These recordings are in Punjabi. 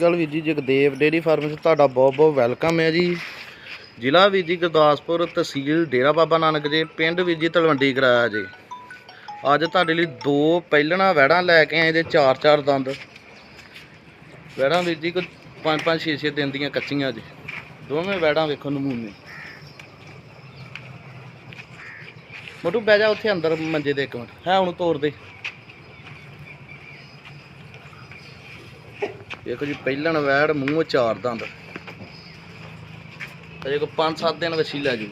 ਗੱਲ ਵੀਰ ਜੀ, ਜਗਦੇਵ ਡੇਰੀ ਫਾਰਮ 'ਚ ਤੁਹਾਡਾ ਬਹੁਤ ਬਹੁਤ ਵੈਲਕਮ ਹੈ ਜੀ। ਜ਼ਿਲ੍ਹਾ ਵੀਰ ਜੀ ਗੁਰਦਾਸਪੁਰ ਤਹਿਸੀਲ ਡੇਰਾ ਬਾਬਾ ਨਾਨਕ ਜੇ, ਪਿੰਡ ਵੀਰ ਜੀ ਤਲਵੰਡੀ ਕਰਾਇਆ ਜੀ। ਅੱਜ ਤੁਹਾਡੇ ਲਈ ਦੋ ਪਹਿਲਣਾ ਵੈੜਾਂ ਲੈ ਕੇ ਆਏ ਜੇ ਚਾਰ ਚਾਰ ਦੰਦ। ਵੈੜਾਂ ਵੀਰ ਜੀ, ਕੋਈ ਪੰਜ ਪੰਜ, ਛੇ ਛੇ ਦਿਨ ਦੀਆਂ ਕੱਚੀਆਂ ਜੀ। ਦੋਵੇਂ ਵੈੜਾਂ ਵੇਖੋ ਨਮੂਨੇ। ਮੋਟੂ ਬਹਿ ਜਾ ਉੱਥੇ ਅੰਦਰ, ਮੰਜੇ ਦੇ ਇੱਕ ਮਿੰਟ। ਹੈ ਹੁਣ ਤੋੜ ਦੇ। ਦੇਖੋ ਜੀ ਪਹਿਲਣ ਵੈੜ ਮੂੰਹ ਚਾਰ ਦੰਦ। ਅਜੇ ਕੋ 5-7 ਦਿਨ ਵਸੀ ਲੈ ਜੂ।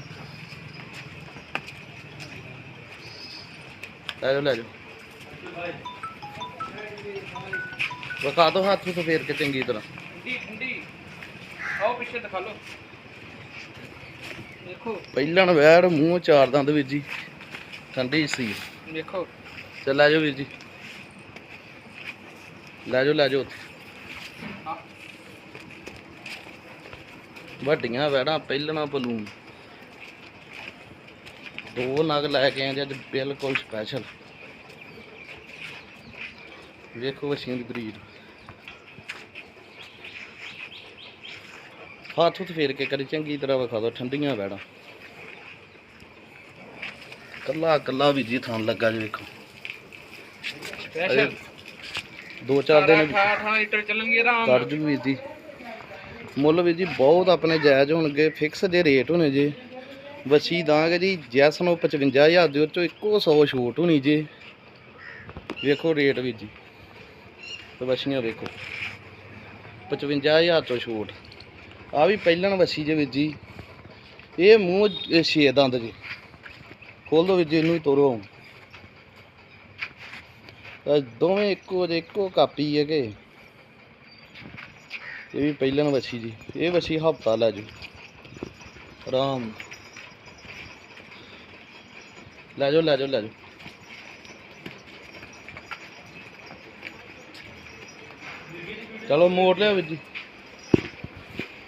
ਲੈ ਜਾਓ ਲੈ ਜਾਓ। ਵਿਖਾ ਦੋ ਹੱਥ ਤੋਂ ਫੇਰ ਕੇ ਚੰਗੀ ਤਰ੍ਹਾਂ। ਠੰਡੀ ਠੰਡੀ। ਆਓ ਪਿੱਛੇ ਦਿਖਾ ਲਓ। ਦੇਖੋ। ਪਹਿਲਣ ਵੈੜ ਮੂੰਹ ਚਾਰ ਦੰਦ ਵੀਰ ਜੀ। ਠੰਡੀ ਸੀ। ਦੇਖੋ। ਚੱਲ ਲੈ ਜਾਓ ਵੀਰ ਜੀ। ਲੈ ਜਾਓ ਲੈ ਜਾਓ ਉੱਥੇ। ਵੱਡੀਆਂ ਵੈੜਾਂ, ਪਹਿਲਣਾ ਬਲੂਨ। ਦੋ ਨਗ ਲੈ ਕੇ ਆਏ ਅੱਜ, ਬਿਲਕੁਲ ਸਪੈਸ਼ਲ ਵੇਖੋ ਵਸ਼ੀਆਂ ਦੀ ਬਰੀਡ। ਹੱਥ ਹੁੱਥ ਫੇਰ ਕੇ ਕਰੀ, ਚੰਗੀ ਤਰ੍ਹਾਂ ਵਿਖਾ ਦੋ, ਠੰਡੀਆਂ ਵੈੜਾਂ। ਕੱਲਾ ਕੱਲਾ ਵੀ ਜੀ ਥਾਂ ਲੱਗਾ ਜੀ ਵੇਖੋ। ਸਪੈਸ਼ਲ ਦੋ ਚਾਰ ਦਿਨ 18 18 ਲੀਟਰ ਚੱਲਣਗੇ ਆਰਾਮ ਕਰ ਨਾਲ ਜੂ ਵੀਰ ਜੀ। ਮੁੱਲ ਵੀਰ ਜੀ ਬਹੁਤ ਆਪਣੇ ਜਾਇਜ਼ ਹੋਣਗੇ ਫਿਕਸ ਦੇ ਰੇਟ ਹੋਣੇ ਜੀ। ਵਸੀ ਦਾਂਗੇ ਜੀ ਜੈਸ ਨੂੰ 55000 ਦੇ ਵਿੱਚੋਂ ਇੱਕੋ 100 ਛੂਟ ਹੋਣੀ ਜੀ। ਵੇਖੋ ਰੇਟ ਵੀਰ ਜੀ। ਤੇ ਵਸੀਆਂ ਵੇਖੋ। 55000 ਤੋਂ ਛੂਟ। ਆ ਵੀ ਪਹਿਲਣ ਵਸੀ ਜੇ ਵੀਰ ਜੀ। ਇਹ ਮੂੰਹ ਛੇ ਦੰਦ ਜੀ। ਖੋਲ ਦੋ ਵੀਰ ਜੀ ਇਹਨੂੰ ਹੀ ਤੋਰੋ। ਦੋਵੇਂ ਇੱਕੋ ਜੇ ਇੱਕੋ ਕਾਪੀ ਹੈਗੇ। ਇਹ ਵੀ ਪਹਿਲਾਂ ਵਸੀ ਜੀ ਇਹ ਵਸੀ ਹਫਤਾ ਲੈ ਜੂ। ਆਰਾਮ। ਲੈ ਜਾਓ ਲੈ ਜਾਓ ਲੈ ਜਾਓ। ਚਲੋ ਮੋੜ ਲਿਆ ਵੀਰ ਜੀ।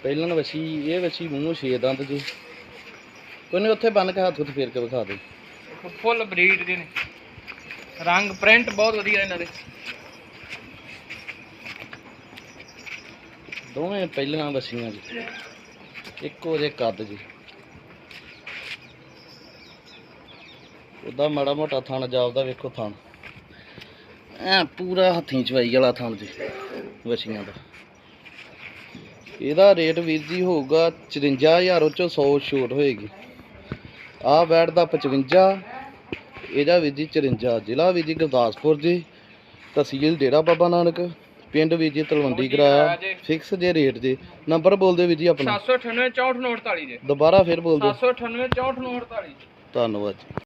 ਪਹਿਲਾਂ ਵਸੀ ਇਹ ਵਸੀ ਮੂੰਹ ਛੇ ਦੰਦ ਜੀ। ਕੋਈ ਨਹੀਂ ਉੱਥੇ ਬੰਨ ਕੇ ਹੱਥ ਉੱਤੇ ਫੇਰ ਕੇ ਵਿਖਾ ਦੇ। ਫੁੱਲ ਬਰੀਡ ਦੇ ਨੇ। ਰੰਗ ਪ੍ਰਿੰਟ ਬਹੁਤ ਵਧੀਆ ਇਹਨਾਂ ਦੇ। ਦੋਵੇਂ ਪਹਿਲੀਆਂ ਵਸੀਆਂ ਜੀ। ਇੱਕੋ ਜੇ ਕੱਦ ਜੀ। ਉਹਦਾ ਮਾੜਾ ਮੋਟਾ ਥਣ ਜਾਪਦਾ, ਵੇਖੋ ਥਣ। ਐ ਪੂਰਾ ਹੱਥੀਂ ਚਵਾਈ ਵਾਲਾ ਥਣ ਜੀ, ਵਸੀਆਂ ਦਾ। ਇਹਦਾ ਰੇਟ ਵੀਰ ਜੀ ਹੋਊਗਾ 54000 ਉਹ ਚੋਂ 100 ਛੋਟ ਹੋਏਗੀ। ਆ ਬੈਟ ਦਾ 55 ਇਹਦਾ ਵੀਰ ਜੀ 54 ਜ਼ਿਲ੍ਹਾ ਵੀਰ ਜੀ ਗੁਰਦਾਸਪੁਰ ਜੀ ਤਹਿਸੀਲ ਡੇਰਾ ਬਾਬਾ ਨਾਨਕ ਪਿੰਡ ਵੀਰ ਜੀ ਤਲਵੰਡੀ ਕਰਾਇਆ ਫਿਕਸ ਜੇ? ਰੇਟ ਜੇ ਨੰਬਰ ਬੋਲ ਦਿਓ ਵੀਰ ਜੀ ਆਪਣਾ। 798 64 48 ਜੇ। ਦੁਬਾਰਾ ਫਿਰ ਬੋਲ ਦਿਓ 798 64 48 ਧੰਨਵਾਦ ਜੀ।